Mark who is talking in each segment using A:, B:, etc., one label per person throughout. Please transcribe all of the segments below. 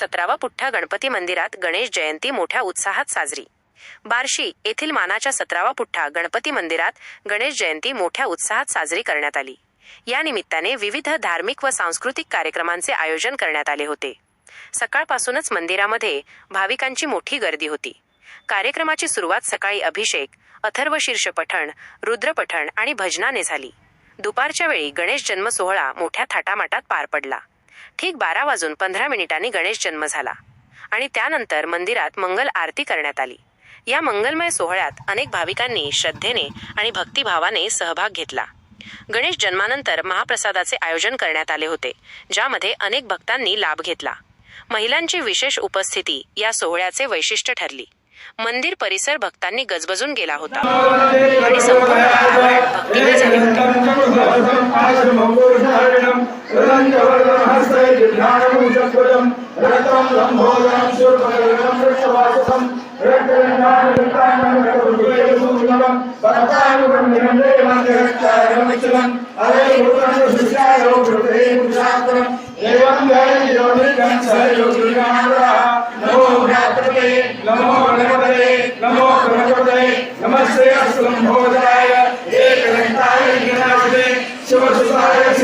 A: सतरावा पुठ्ठा गणपती मंदिरात गणेश जयंती मोठ्या उत्साहात साजरी. बार्शी येथील मानाच्या सतरावा पुठ्ठा गणपती मंदिरात गणेश जयंती मोठ्या उत्साहात साजरी करण्यात आली. या निमित्ताने विविध धार्मिक व सांस्कृतिक कार्यक्रमांचे आयोजन करण्यात आले होते. सकाळपासूनच मंदिरामध्ये भाविकांची मोठी गर्दी होती. कार्यक्रमाची सुरुवात सकाळी अभिषेक अथर्व शीर्ष पठण रुद्रपठण आणि भजनाने झाली. दुपारच्या वेळी गणेश जन्म सोहळा मोठ्या थाटामाटात पार पडला. ठीक बारा वाजून पंधरा मिनिटांनी गणेश जन्म झाला. आणि त्यानंतर मंदिरात मंगल आरती करण्यात आली. या मंगलमय सोहळ्यात अनेक भाविकांनी श्रद्धेने आणि भक्तिभावाने सहभाग घेतला. गणेश जन्मानंतर महाप्रसादाचे आयोजन करण्यात आले होते ज्यामध्ये अनेक भक्तांनी लाभ घेतला. महिलांची विशेष उपस्थिती या सोहळ्याचे वैशिष्ट्य ठरली. मंदिर परिसर भक्तांनी गजबजून गेला होता. आणि संपूर्ण भक्तीने झाले होते.
B: नमो भ्रातृते नमो गणपते नमो गणपते नमस्ते अस्लंभोदराय एकदन्ताय गणाधिपते शिवसुताय श्रीवरगुतये नमो नमः बोला गजानन महाराज शिवसुताय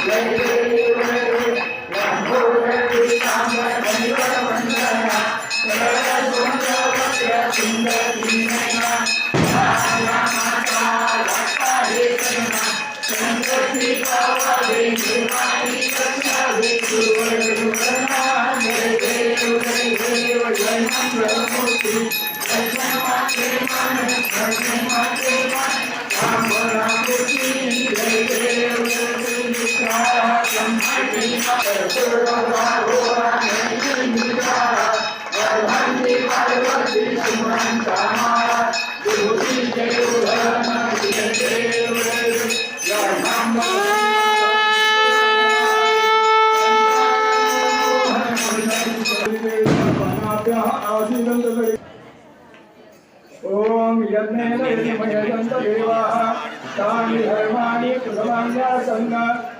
B: गणपती बाप्पा ओम यज्ञेन यजन्त देवाः तानि धर्माणि प्रथमान्यासन्न देहनाकं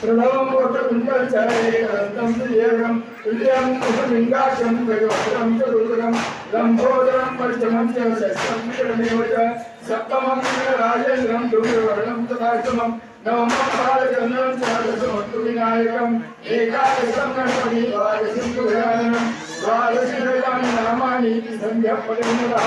B: प्रणवं वटकुण्डलचारे तुल्यं कुसुमिङ्गाक्षं च दुर्गं लम्बोदरं पश्चिमं च शस्त्रं च सप्तमं राजेन्द्रं दुर्वर्णं तदाष्टमं नवमं बालचन्द्रं च दशमस्तु विनायकम् एकादशं गणपति द्वादशं नामानि सन्ध्यापरिणतः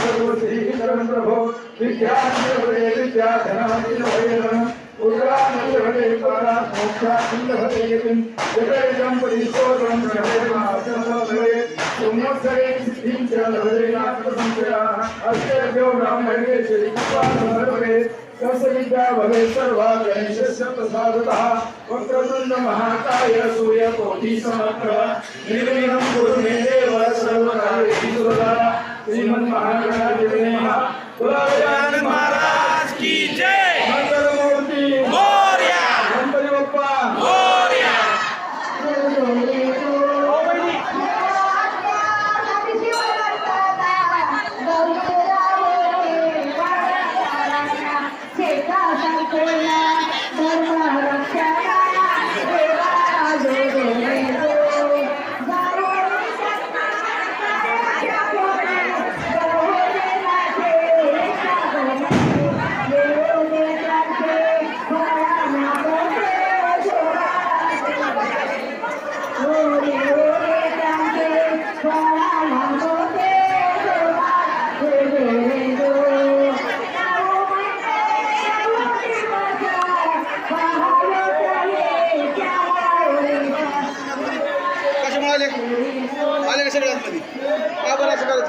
B: सर्वश्रीकरं प्रभो विद्यानन्दभये विद्याधनादिनभयधनम् उग्रानन्दभये परात् मोक्षानन्दभये यतिं जगैकं परिस्तोत्रं जगैर्मासनभये संवत्सरे सिद्धिं च लभते नात्मसंशयाः अस्तेभ्यो ब्राह्मणे श्रीकृपाभवे विद्या भवे सर्वा गणेशस्य प्रसादतः। वक्रतुण्ड महाकाय सूर्यकोटि समग्र निर्विघ्नं कुरु मे देव। 可来吗可
C: ছেড়ে আসবে আবার আশা করেছ